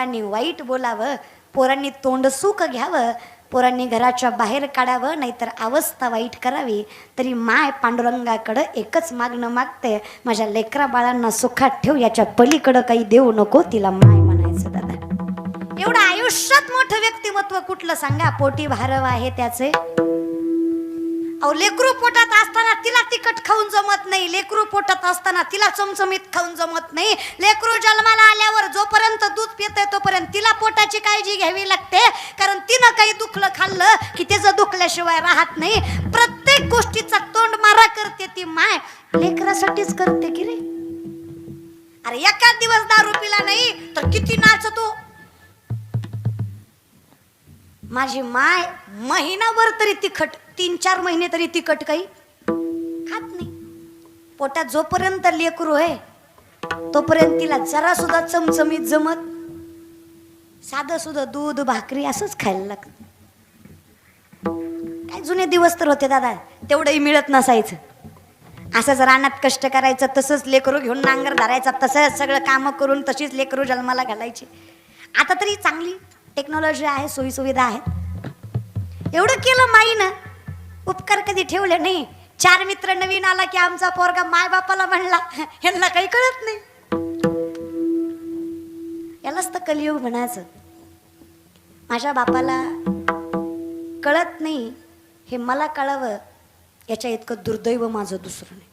पोरांनी वाईट बोलावं पोरांनी तोंड सुख घ्यावं पोरांनी घराच्या बाहेर काढावं नाहीतर अवस्था वाईट करावी. तरी माय पांडुरंगाकडं एकच मागणं मागते माझ्या लेकरा बाळांना सुखात ठेव याच्या पलीकडं काही देऊ नको तिला माय म्हणायचं दादा. एवढं आयुष्यात मोठं व्यक्तिमत्व कुठलं सांगा? पोटी भारव आहे त्याचे. अहो लेकरू पोटात असताना तिला तिखट खाऊन जमत नाही. लेकरू पोटात असताना तिला चमचमीत खाऊन जमत नाही. लेकरू जन्माला आल्यावर जोपर्यंत दूध पिते तोपर्यंत तिला पोटाची काळजी घ्यावी लागते. कारण तिनं काही दुखलं खाल्लं की त्याचं दुखल्याशिवाय राहत नाही. प्रत्येक गोष्टीचा तोंड मारा करते ती माय. लेकरासाठीच करते की रे? अरे एकाच दिवस दारू पिला नाही तर किती नाचतो? माझी माय महिनाभर तरी तिखट तीन चार महिने तरी तिखट काही खात नाही. पोटात जोपर्यंत लेकरू आहे तोपर्यंत तिला जरा सुद्धा चमचमीत जमत साधं सुद्धा दूध भाकरी असंच खायला लागत. काय जुने दिवस तर होते दादा तेवढंही मिळत नसायचं. असंच रानात कष्ट करायचं तसंच लेकरू घेऊन नांगर धरायचा तसंच सगळं कामं करून तशीच लेकरू जन्माला घालायची. आता तरी चांगली टेक्नॉलॉजी आहे सोयीसुविधा आहेत. एवढं केलं माई ना उपकार कधी ठेवले नाही. चार मित्र नवीन आला की आमचा पोरगा माय बापाला म्हणला यांना काही कळत नाही. यालाच तर कलियुग म्हणायचं. माझ्या बापाला कळत नाही हे मला कळावं याच्या इतकं दुर्दैव माझं दुसरं नाही.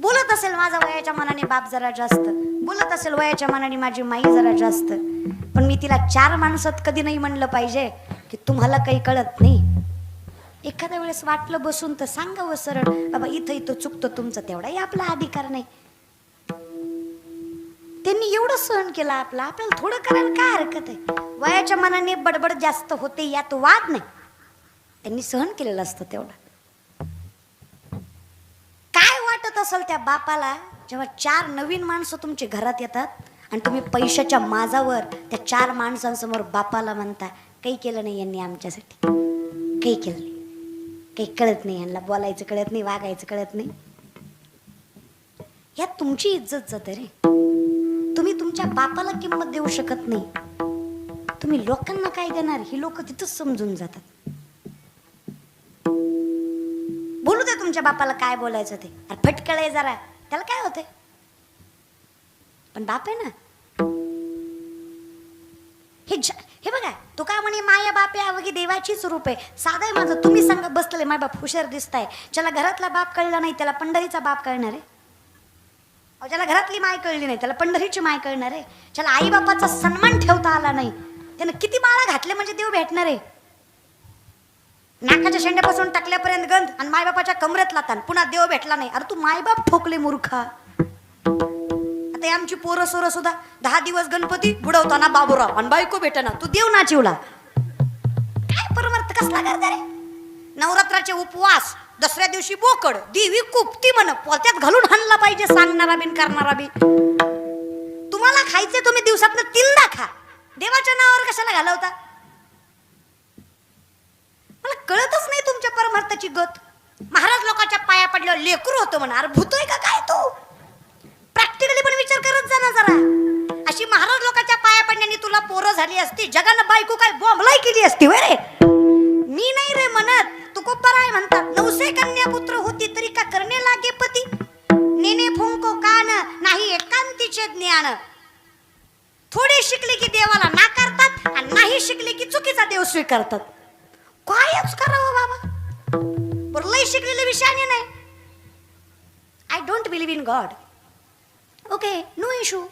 बोलत असेल माझा वयाच्या मनाने बाप जरा जास्त. बोलत असेल वयाच्या मनाने माझी माई जरा जास्त. पण मी तिला चार माणसात कधी नाही म्हणलं पाहिजे की तुम्हाला काही कळत नाही. एखाद्या वेळेस वाटलं बसून तर सांगावं सरळ बाबा इथं इथं चुकतं तुमचं तेवढाही आपला अधिकार नाही. त्यांनी एवढं सहन केलं आपलं आपल्याला थोडं करायला काय हरकत आहे? वयाच्या मनाने बडबड जास्त होते यात वाद नाही. त्यांनी सहन केलेलं असतं तेवढं. काय वाटत असेल त्या बापाला जेव्हा चार नवीन माणसं तुमच्या घरात येतात आणि तुम्ही पैशाच्या माजावर त्या चार माणसांसमोर बापाला म्हणता काही केलं नाही यांनी आमच्यासाठी. काही केलं नाही. काही कळत नाही यांना बोलायचं कळत नाही वागायचं कळत नाही. यात तुमची इज्जत जाते रे. तुम्ही तुमच्या बापाला किंमत देऊ शकत नाही. तुम्ही लोकांना काय देणार? ही लोक तिथंच समजून जातात. बोलू दे तुमच्या बापाला काय बोलायचं ते. अरे फटकळ आहे जरा. त्याला काय होते पण बाप आहे ना म्हणे अवघी देवाचीच रूप आहे. साधं आहे माझं. तुम्ही सांगा बसलेले माय बाप हुशार दिसताय. ज्याला घरातला बाप कळला नाही त्याला पंढरीचा बाप कळणार आहे? ज्याला घरातली माय कळली नाही त्याला पंढरीची माय कळणार आहे? ज्याला आई बापाचा सन्मान ठेवता आला नाही त्यानं किती माळा घातले म्हणजे देव भेटणार आहे? नाकाच्या शेंड्यापासून टाकल्यापर्यंत गंध आणि मायबापाच्या कमरेत लातान पुन्हा देव भेटला नाही. अरे तू मायबाप ठोकले मूर्खा. आता आमची पोरं सोरं सुद्धा दहा दिवस गणपती बुडवताना बाबूराव आणि बायको भेटना. तू देव नाचिवला काय कसला करता रे नवरात्राचे उपवास दसऱ्या दिवशी बोकड देवी कुपती म्हण पोत्यात घालून हाणला पाहिजे सांगणारा बिन करणारा बी. तुम्हाला खायचे तुम्ही दिवसात तीनदा खा. देवाच्या नावावर कशाला घालवता? मला कळतच नाही तुमच्या परमार्थाची गत. महाराज लोकांच्या पाया पडल्यावर लेकरू होतो म्हणा अरे भूतोय का काय तू? प्रॅक्टिकली पण विचार करत जा ना जरा. अशी महाराज लोकांच्या पाया पडण्याने तुला पोरं झाली असती जगानं बायको काय बॉम्बलाई केली असती रे? मी नाही रे म्हणत. तू आहे म्हणतात नवसे कन्या पुत्र होती तरी का करणे लागे पती? नेने फुंको कान नाही एकांतीचे ज्ञान. थोडे शिकले की देवाला नाकारतात आणि नाही शिकले की चुकीचा देव स्वीकारतात. कायच करावं बाबा? बरं लय शिकलेले विषयाने नाही. I don't believe in God okay no issue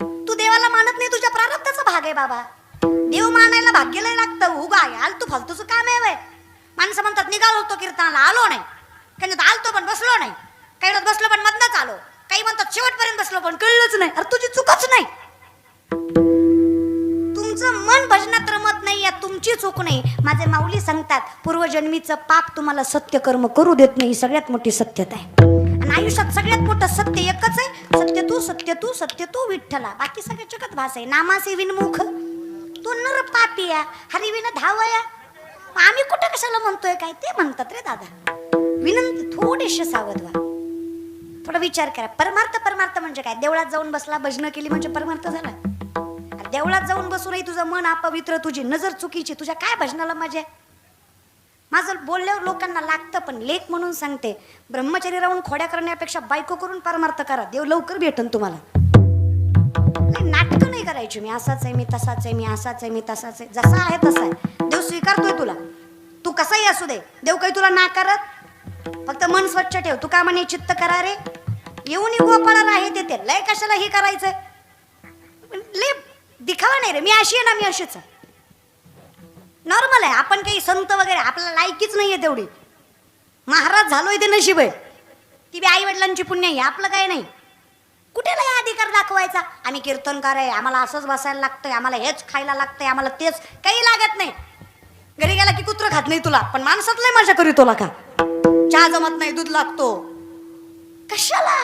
तू देवाला मानत नाही तुझ्या प्रारब्धाचा भाग आहे बाबा. देव मानायला भाग्य लय लागतं. उगा याल तू फालतूचं काम आहे वय. माणसं म्हणतात निघालो होतो कीर्तनाला आलो नाही. काही आलतो पण बसलो नाही. काही बसलो पण मधनच आलो. काही म्हणतात शेवटपर्यंत बसलो पण कळलंच नाही. अरे तुझी चुकच नाही. तुमचं मन भजनात रमत नाही तुमची चूक नाही. माझे माऊली सांगतात पूर्वजन्मीचं पाप तुम्हाला सत्य कर्म करू देत नाही. सगळ्यात मोठी सत्यता आहे. आणि आयुष्यात सगळ्यात मोठं सत्य एकच आहे. सत्य तू सत्य तू सत्य तू विठ्ठला. बाकी सगळे जगत भास आहे. नामासे विनमुख. तू नर पापिया हरिविन धावया. आम्ही कुठं कशाला म्हणतोय काय ते म्हणतात रे दादा. विनंती थोडीशी सावध व्हा. थोडा विचार करा. परमार्थ परमार्थ म्हणजे काय? देवळात जाऊन बसला भजनं केली म्हणजे परमार्थ झाला. देवळात जाऊन बसूनही तुझं मन अपवित्र तुझी नजर चुकीची तुझ्या काय भजनाला मजा? आहे माझं बोलल्यावर लोकांना लागतं पण लेख म्हणून सांगते ब्रह्मचारी राहून खोड्या करण्यापेक्षा बायको करून परमार्थ करा. देव लवकर भेटन तुम्हाला. नाही, नाटकं नाही करायची. मी असाच आहे मी तसाच आहे मी असाच आहे मी तसाच आहे. जसा आहे तसा आहे. देव स्वीकारतोय तुला. तू कसाही असू दे. देव काही तुला नाकारत फक्त मन स्वच्छ ठेव. तू का म्हणे चित्त करा रे. येऊन गोपाळा आहे ते लय कशाला हे करायचंय? लय दिखावा नाही रे. मी अशी आहे ना मी अशीच आहे. नॉर्मल आहे. आपण काही संत वगैरे आपल्याला लायकीच नाहीये तेवढी. महाराज झालोय ते नशीब. आहे ती बी आई वडिलांची पुण्य आहे. आपलं काय नाही. कुठे लय अधिकार दाखवायचा? आम्ही कीर्तनकार आहे आम्हाला असंच बसायला लागतंय आम्हाला हेच खायला लागतंय आम्हाला तेच काही लागत नाही. घरी गेला की कुत्र खात नाही तुला पण माणसात लय मजा करी तुला का? चहा जमत नाही दूध लागतो. कशाला?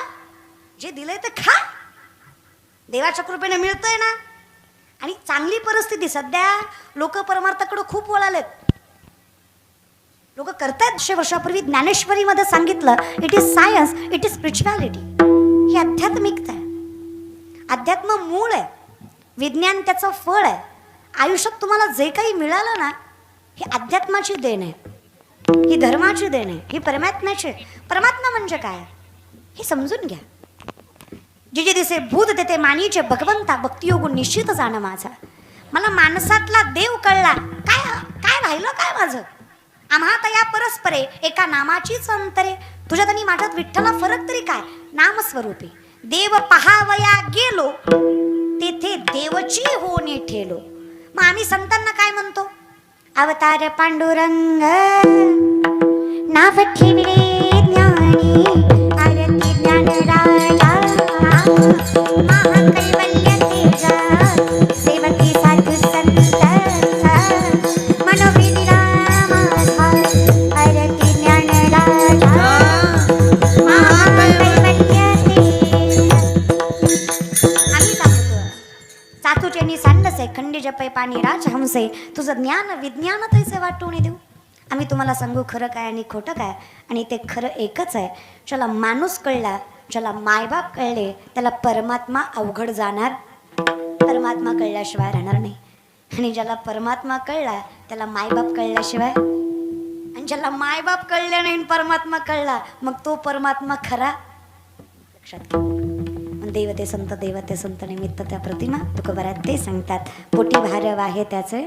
जे दिलंय ते खा. देवाच्या कृपेने मिळतंय ना? आणि चांगली परिस्थिती सध्या लोक परमार्थाकडे खूप वळालेत. लोक करतायत दीडशे वर्षापूर्वी ज्ञानेश्वरीमध्ये सांगितलं it is science it is spirituality आध्यात्मिकता आहे. अध्यात्म मूळ आहे. विज्ञान त्याचं फळ आहे. आयुष्यात तुम्हाला जे काही मिळालं ना ही अध्यात्माची देण आहे. ही धर्माची देण आहे. ही परमात्म्याची. परमात्मा म्हणजे काय? हे समजून घ्या. जे जे दिसे भूत देते मानीचे भगवंता भक्तियोग निश्चित जाणं माझा. मला माणसातला देव कळला. काय काय राहिलं? काय माझं? आम्हा या परस्परे एका नामाचीच अंतरे. तुझ्यात आणि माझ्यात विठ्ठला फरक तरी काय? नामस्वरूपी. देव पहावया गेलो तेथे देवची होणे ठेलो. मग आम्ही संतांना काय म्हणतो? अवतार पांडुरंग नाव ठेवले ज्ञानी आरती ज्ञान राजा महाकैवल्य हंसे तुझं ज्ञान विज्ञान तैसे वाटून देऊ. आम्ही तुम्हाला सांगू खरं काय आणि खोटं काय? आणि ते खरं एकच आहे. ज्याला माणूस कळला ज्याला मायबाप कळले त्याला परमात्मा अवघड जाणार. परमात्मा कळल्याशिवाय राहणार नाही. आणि ज्याला परमात्मा कळला त्याला मायबाप कळल्याशिवाय आणि ज्याला मायबाप कळले नाही परमात्मा कळला मग तो परमात्मा खरा? लक्षात घ्या देवते संत देवते संत निमित्त त्या प्रतिमा तुकोबरात ते सांगतात. पोटी भारव आहे त्याचे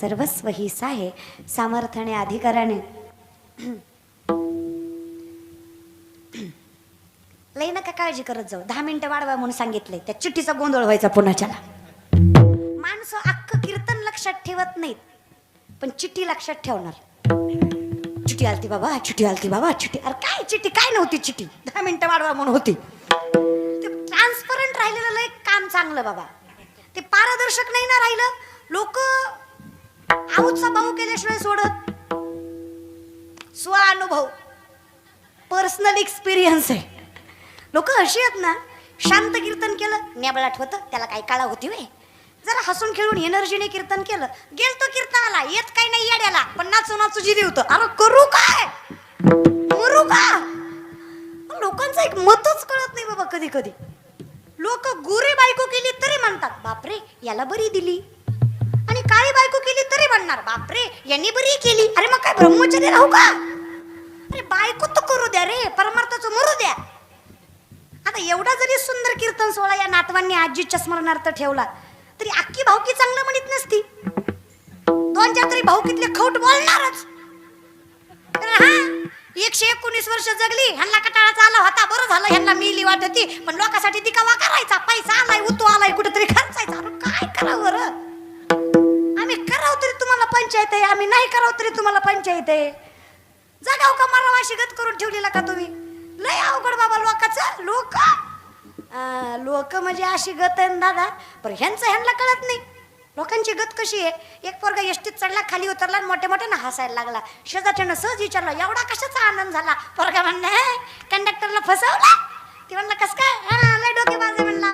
सर्वस्व ही आहे सामर्थ्याने अधिकाराने. लई नका काळजी करत जाऊ. दहा मिनिटं वाढवा म्हणून सांगितलंय. त्या चिठ्ठीचा गोंधळ व्हायचा पुण्याच्याला. माणसं अख्खं कीर्तन लक्षात ठेवत नाहीत पण चिठ्ठी लक्षात ठेवणार. चिठी आलती बाबा चिठी आलती बाबा चिठी अरे काय चिठी काय नव्हती चिठी दहा मिनिटं वाढवा म्हणून होती. चांगलं बाबा. ते पारदर्शक नाही ना राहिलं? लोक आऊचा भाऊ केल्याशिवाय सोडत. स्व अनुभव पर्सनल एक्सपिरियन्स आहे. लोक अशी आहेत ना शांत कीर्तन केलं न्याबळ आठवत त्याला काय काळा होती वे जरा हसून खेळून एनर्जीने कीर्तन केलं गेलतो कीर्तनाला येत काही नाही येड्याला पण नाचू नाचू जिरी होतं. अरे करू काय? करू का? लोकांचं एक मतच कळत नाही बाबा कधी कधी लोक गोरी बायको केली तरी म्हणतात बापरे याला बरी दिली. आणि काळी बायको केली तरी म्हणणार बापरे यांनी बरी केली. अरे मग काय ब्रह्मचर्य राहू का? अरे बायको तर करू द्या रे परमार्थाच मरू द्या. आता एवढा जरी सुंदर कीर्तन सोहळा या नातवांनी आजीच्या स्मरणार्थ ठेवला तरी अख्खी भाऊकी चांगलं म्हणत नसती. दोन चार तरी भाऊकीतले खोट बोलणारच. हा एकशे एकोणीस वर्ष जगली ह्यांना कटाळाचा आला होता. बरं झालं ह्यांना मिली वाटती. पण लोकांसाठी दिकावा करायचा. पैसा आलाय उतो आलाय कुठेतरी खर्चायचा. अरे काय करावं बरं? आम्ही कराव तरी तुम्हाला पंचायत आहे. आम्ही नाही कराव तरी तुम्हाला पंचायत आहे. जगाव का मारावा अशी गत करून ठेवलेला का तुम्ही? लय अवघड बाबा लोकांचं. लोक? लोक म्हणजे अशी गत आहे ना दादा. पण ह्यांचं ह्यांना कळत नाही. लोकांची गत कशी आहे? एक पोरगा एसटीत चढला खाली उतरला आणि मोठ्या मोठ्यानं हसायला लागला. शेजारच्यानं सहज विचारलं एवढा कशाचा आनंद झाला? पोरगा म्हणणं कंडक्टरला फसवला? ती म्हणलं कस काय? हा बाजू